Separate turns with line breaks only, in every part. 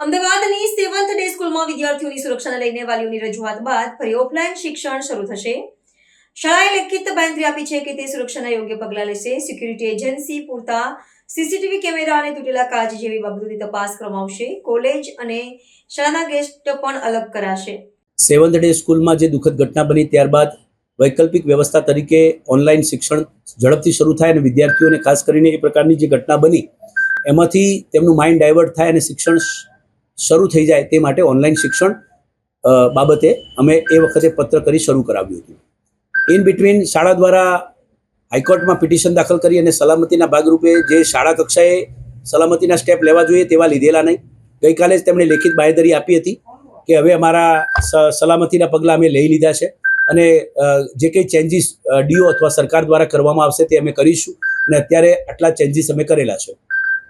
અમદાવાદની seventh day સ્કૂલમાં વિદ્યાર્થીઓની સુરક્ષાને લઈને વાલીઓની રજૂઆત બાદ ફરી ઓફલાઈન શિક્ષણ શરૂ થશે. શાળાએ લેખિત બાંધરી આપી છે કે તે સુરક્ષાના યોગ્ય પગલાં લેશે. સિક્યુરિટી એજન્સી પૂરતા સીસીટીવી કેમેરા અને તૂટેલા કાચ જેવી બાબતોની તપાસ કરવામાં આવશે કોલેજ અને શાળાના ગેસ્ટ પણ અલગ કરાશે.
સેવન્થ ડે સ્કૂલમાં જે દુઃખદ ઘટના બની ત્યારબાદ વૈકલ્પિક વ્યવસ્થા તરીકે ઓનલાઈન શિક્ષણ ઝડપથી શરૂ થાય અને વિદ્યાર્થીઓને ખાસ કરીને એ પ્રકારની જે ઘટના બની, એમાંથી તેમનું માઇન્ડ ડાયવર્ટ થાય અને શિક્ષણ શરૂ થઈ જાય તે માટે ઓનલાઈન શિક્ષણ બાબતે અમે એ વખતે પત્ર કરી શરૂ કરાવ્યું હતું. ઇન બિટવીન શાળા દ્વારા હાઈકોર્ટમાં પિટિશન દાખલ કરી અને સલામતીના ભાગરૂપે જે શાળા કક્ષાએ સલામતીના સ્ટેપ લેવા જોઈએ તેવા લીધેલા નહીં. ગઈકાલે જ તેમણે લેખિત બાહેધરી આપી હતી કે હવે અમારા સલામતીના પગલાં અમે લઈ લીધા છે અને જે કંઈ ચેન્જીસ ડીઓ અથવા સરકાર દ્વારા કરવામાં આવશે તે અમે કરીશું અને અત્યારે આટલા ચેન્જીસ અમે કરેલા છે.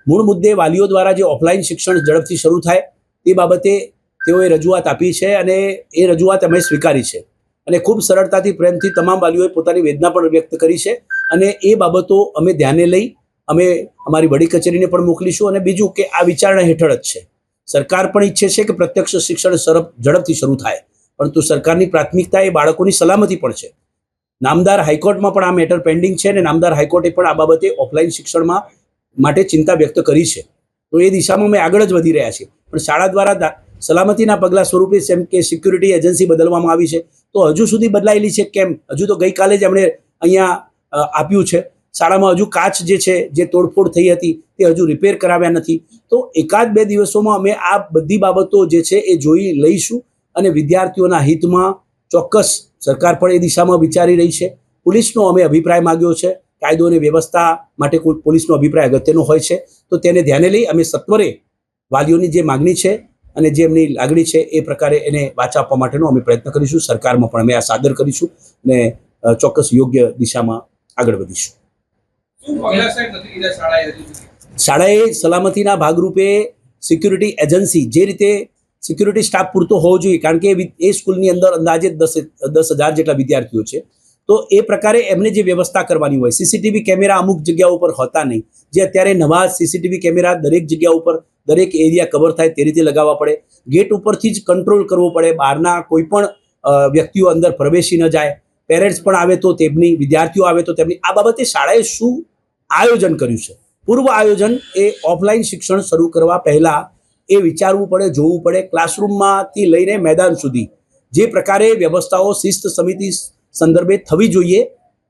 મૂળ મુદ્દે વાલીઓ દ્વારા જે ઓફલાઈન શિક્ષણ ઝડપથી શરૂ થાય તે બાબતે તેઓએ રજૂઆત આપી છે અને એ રજૂઆત અમે સ્વીકારી છે. અને ખૂબ સરળતાથી પ્રેમથી તમામ વાલીઓએ પોતાની વેદના પણ વ્યક્ત કરી છે અને એ બાબતો અમે ધ્યાને લઈ અમે અમારી વડી કચેરીને પણ મોકલીશું અને બીજું કે આ વિચારણા હેઠળ જ છે. સરકાર પણ ઈચ્છે છે કે પ્રત્યક્ષ શિક્ષણ સરળ ઝડપથી શરૂ થાય. પરંતુ સરકારની પ્રાથમિકતા એ બાળકોની સલામતી પણ છે. નામદાર હાઈકોર્ટમાં પણ આ મેટર પેન્ડિંગ છે અને નામદાર હાઈકોર્ટે પણ આ બાબતે ઓફલાઈન શિક્ષણમાં માટે ચિંતા વ્યક્ત કરી છે. તો એ દિશામાં અમે આગળ જ વધી રહ્યા છીએ. પણ શાળા દ્વારા સલામતીના પગલાં સ્વરૂપે જેમ કે સિક્યુરિટી એજન્સી બદલવામાં આવી છે, તો હજુ સુધી બદલાયેલી છે કેમ? હજુ તો ગઈકાલે જ એમણે અહીંયા આપ્યું છે. શાળામાં હજુ કાચ જે છે, જે તોડફોડ થઈ હતી, તે હજુ રિપેર કરાવ્યા નથી. તો એકાદ બે દિવસોમાં અમે આ બધી બાબતો જે છે એ જોઈ લઈશું અને વિદ્યાર્થીઓના હિતમાં ચોક્કસ સરકાર પણ એ દિશામાં વિચારી રહી છે. પોલીસનો અમે અભિપ્રાય માગ્યો છે. કાયદો અને વ્યવસ્થા માટે કોઈ પોલીસનો અભિપ્રાય અગત્યનો હોય છે તો તેને ધ્યાને લઈ અમે સત્વરે વાલીઓની જે માગણી છે અને જે એમની લાગણી છે એ પ્રકારે એને વાચા આપવા માટેનો અમે પ્રયત્ન કરીશું. સરકારમાં પણ અમે આ સાદર કરીશું અને ચોક્કસ યોગ્ય દિશામાં આગળ વધીશું.
શાળાએ
સલામતીના ભાગરૂપે સિક્યુરિટી એજન્સી જે રીતે સિક્યુરિટી સ્ટાફ પૂરતો હોવો જોઈએ કારણ કે એ એ સ્કૂલની અંદર અંદાજે દસ દસ હજાર જેટલા વિદ્યાર્થીઓ છે. તો એ પ્રકારે એમને જે વ્યવસ્થા કરવાની હોય, સીસીટીવી કેમેરા અમુક જગ્યાઓ ઉપર હોતા નહીં. જે અત્યારે નવા સીસીટીવી કેમેરા દરેક જગ્યા ઉપર, દરેક એરિયા કવર થાય તે રીતે લગાવવા પડે. ગેટ ઉપરથી જ કંટ્રોલ કરવો પડે. બહારના કોઈ પણ વ્યક્તિઓ અંદર પ્રવેશી ન જાય. પેરેન્ટ્સ પણ આવે તો તેમની, વિદ્યાર્થીઓ આવે તો તેમની. આ બાબતે શાળાએ શું આયોજન કર્યું છે? પૂર્વ આયોજન એ ઓફલાઈન શિક્ષણ શરૂ કરવા પહેલાં એ વિચારવું પડે, જોવું પડે. ક્લાસરૂમમાંથી લઈને મેદાન સુધી જે પ્રકારે વ્યવસ્થાઓ શિસ્ત સમિતિ સંદર્ભે થવી જોઈએ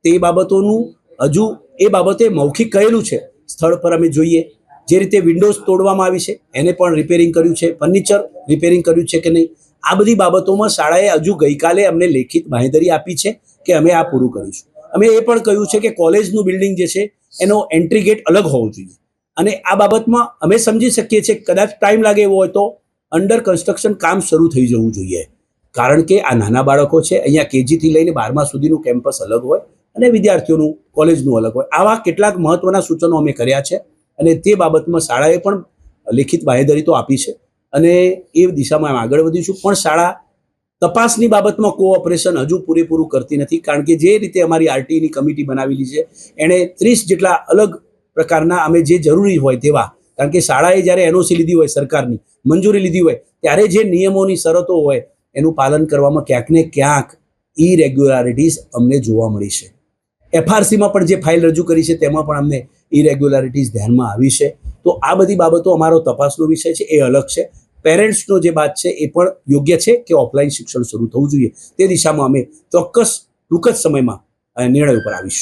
તે બાબતોનું હજુ એ બાબતે મૌખિક કહેલું છે. સ્થળ પર અમે જોઈએ જે રીતે વિન્ડોઝ તોડવામાં આવી છે, એને પણ રિપેરિંગ કર્યું છે ફર્નિચર રિપેરિંગ કર્યું છે કે નહીં, આ બધી બાબતોમાં શાળાએ હજુ ગઈકાલે અમને લેખિત માહિતી આપી છે કે અમે આ પૂરું કરીશું. અમે એ પણ કહ્યું છે કે કોલેજનું બિલ્ડિંગ જે છે, એનો એન્ટ્રી ગેટ અલગ હોવો જોઈએ. અને આ બાબતમાં અમે સમજી શકીએ છીએ કદાચ ટાઈમ લાગે એવો હોય તો અંડર કન્સ્ટ્રક્શન કામ શરૂ થઈ જવું જોઈએ. કારણ કે આ નાના બાળકો છે, અહીંયા કેજીથી લઈને બારમા સુધીનું કેમ્પસ અલગ હોય અને વિદ્યાર્થીઓનું કોલેજનું અલગ હોય. આવા કેટલાક મહત્વના સૂચનો અમે કર્યા છે અને તે બાબતમાં શાળાએ પણ લેખિત બાહેધરી તો આપી છે અને એ દિશામાં આગળ વધીશું. પણ શાળા તપાસની બાબતમાં કોઓપરેશન હજુ પૂરેપૂરું કરતી નથી કારણ કે જે રીતે અમારી આરટીની કમિટી બનાવેલી છે, એણે ત્રીસ જેટલા અલગ પ્રકારના અમે જે જરૂરી હોય તેવા, કારણ કે શાળાએ જ્યારે એનઓસી લીધી હોય સરકારની, મંજૂરી લીધી હોય, ત્યારે જે નિયમોની શરતો હોય એનું પાલન કરવામાં ક્યાંક ને ક્યાંક ઇરેગ્યુલારિટીઝ અમને જોવા મળી છે. એફઆરસીમાં પણ જે ફાઇલ રજૂ કરી છે, તેમાં પણ અમને ઇરેગ્યુલારિટીઝ ધ્યાનમાં આવી છે. તો આ બધી બાબતો અમારો તપાસનો વિષય છે, એ અલગ છે. પેરેન્ટ્સનો જે વાત છે, એ પણ યોગ્ય છે કે ઓફલાઈન શિક્ષણ શરૂ થવું જોઈએ? તે દિશામાં અમે ચોક્કસ ટૂંક જ સમયમાં નિર્ણય ઉપર આવીશું.